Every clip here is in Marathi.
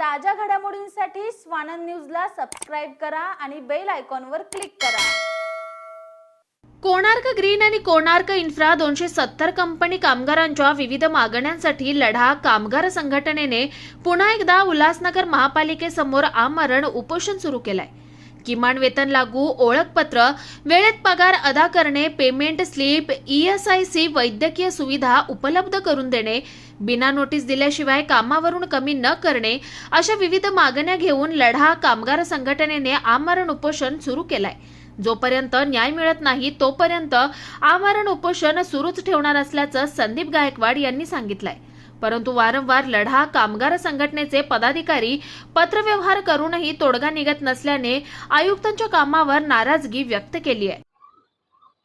ताज्या घडामोडींसाठी स्वानंद न्यूजला सबस्क्राईब करा आणि बेल आयकॉनवर क्लिक करा. कोणार्क ग्रीन आणि कोणार्क इन्फ्रा दोनशे सत्तर कंपनी कामगारांच्या विविध मागण्यांसाठी लढा कामगार संघटनेने पुन्हा एकदा उल्हासनगर महापालिकेसमोर आमरण उपोषण सुरू केलंय. किमान वेतन लागू ओळखपत्र वेळेत पगार अदा करणे पेमेंट स्लिप ईएसआयसी वैद्यकीय सुविधा उपलब्ध करून देणे बिना नोटीस दिल्याशिवाय कामावरून कमी न करणे अशा विविध मागण्या घेऊन लढा कामगार संघटनेने आमरण उपोषण सुरू केलाय. जोपर्यंत न्याय मिळत नाही तोपर्यंत आमरण उपोषण सुरूच ठेवणार असल्याचं संदीप गायकवाड यांनी सांगितलंय. परंतु वारंवार लढा कामगार संघटनेचे पदाधिकारी पत्रव्यवहार करूनही तोडगा निघत नसल्याने आयुक्तांच्या कामावर नाराजगी व्यक्त केली आहे.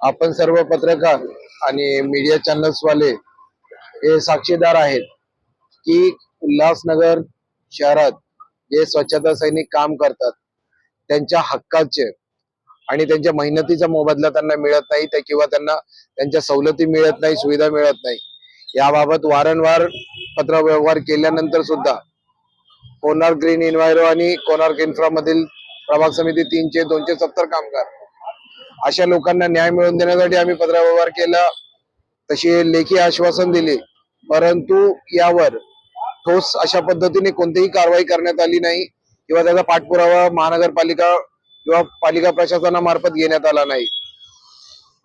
आपण सर्व पत्रकार आणि मीडिया चॅनल्सवाले हे साक्षीदार आहेत की उल्हासनगर शहरात जे स्वच्छता सैनिक काम करतात त्यांच्या हक्काचे आणि त्यांच्या मेहनतीचा मोबदला त्यांना मिळत नाही किंवा त्यांना त्यांच्या सवलती मिळत नाही सुविधा मिळत नाही. याबाबत वारंवार पत्रव्यवहार केल्यानंतर सुद्धा कोणार्क ग्रीन इन्व्हायरो आणि कोणार्क इन्फ्रा मधील प्रभाग समिती तीनशे दोनशे सत्तर कामगार. अशा लोकांना न्याय मिळवून देण्यासाठी आम्ही पत्रव्यवहार केला. तशी लेखी आश्वासन दिले. परंतु यावर ठोस अशा पद्धतीने कोणतीही कारवाई करण्यात आली नाही किंवा त्याचा पाठपुरावा महानगरपालिका किंवा पालिका प्रशासनामार्फत घेण्यात आला नाही.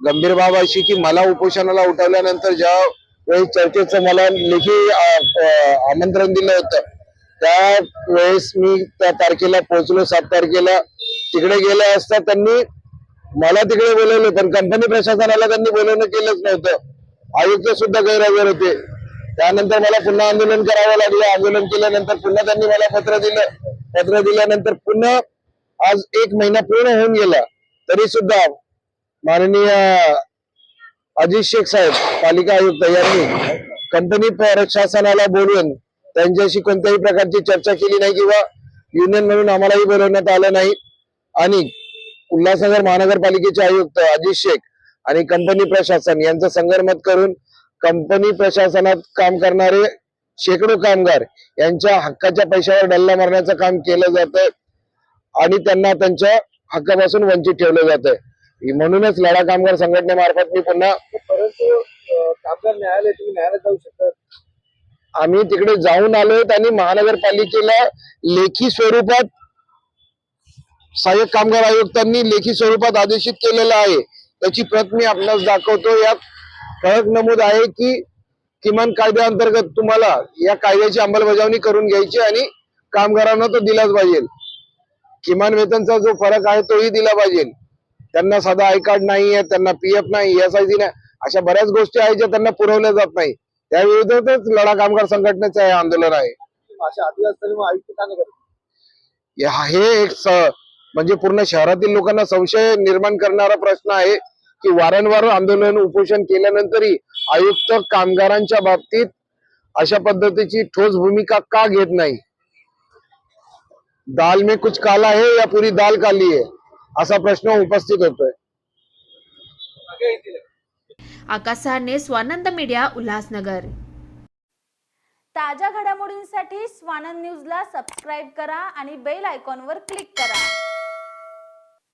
गंभीर बाब अशी की मला उपोषणाला उठवल्यानंतर ज्या वेळी चर्चेचं मला लेखी आमंत्रण दिलं होतं. त्या वेळेस मी त्या तारखेला पोहोचलो सात तारखेला. तिकडे गेले असता त्यांनी मला तिकडे बोलवलं पण कंपनी प्रशासनाला त्यांनी बोलवणं केलंच नव्हतं. आयुक्त सुद्धा गैरहजर होते. त्यानंतर मला पुन्हा आंदोलन करावं लागलं. आंदोलन केल्यानंतर पुन्हा त्यांनी मला पत्र दिलं. पत्र दिल्यानंतर पुन्हा आज एक महिना पूर्ण होऊन गेला. तरी सुद्धा माननीय अजित शेख साहेब पालिका आयुक्त यांनी कंपनी प्रशासनाला बोलवून त्यांच्याशी कोणत्याही प्रकारची चर्चा केली नाही किंवा युनियन म्हणून आम्हालाही बोलवण्यात आलं नाही. आणि उल्हासनगर महानगरपालिकेचे आयुक्त अजित शेख आणि कंपनी प्रशासन यांचं संगरमत करून कंपनी प्रशासनात काम करणारे शेकडो कामगार यांच्या हक्काच्या पैशावर डल्ला मारण्याचं काम केलं जात आणि त्यांना त्यांच्या हक्कापासून वंचित ठेवलं जात. म्हणूनच लढा कामगार संघटनेमार्फत मी पुन्हा परंतु कामगार न्यायालय तुम्ही न्यायालयात जाऊ शकता. आम्ही तिकडे जाऊन आलोय आणि महानगरपालिकेला लेखी स्वरूपात सहाय्यक कामगार आयुक्तांनी लेखी स्वरूपात आदेशित केलेलं आहे. त्याची प्रत मी आपणास दाखवतो. यात ठळक नमूद आहे की किमान कायद्याअंतर्गत तुम्हाला या कायद्याची अंमलबजावणी करून घ्यायची आणि कामगारांना तो दिलाच पाहिजे. किमान वेतनचा जो फरक आहे तोही दिला पाहिजे. त्यांना साधा आय कार्ड नाही आहे त्यांना पीएफ नाही एस आय नाही अशा बऱ्याच गोष्टी आहेत ज्या त्यांना पुरवल्या जात नाही. त्या विरोधातच लढा कामगार संघटनेचं हे आंदोलन आहे. नाही हे एक स- म्हणजे पूर्ण शहरातील लोकांना संशय निर्माण करणारा प्रश्न आहे की वारंवार आंदोलन उपोषण केल्यानंतरही आयुक्त कामगारांच्या बाबतीत अशा पद्धतीची ठोस भूमिका का घेत नाही? दाल में कुछ काला है या पुरी दाल काली है? असा प्रश्न उपस्थित होतोय. आकाश सहाने स्वानंद मीडिया उल्हासनगर. ताज्या घडामोडींसाठी स्वानंद न्यूजला सबस्क्राईब करा आणि बेल आयकॉनवर क्लिक करा.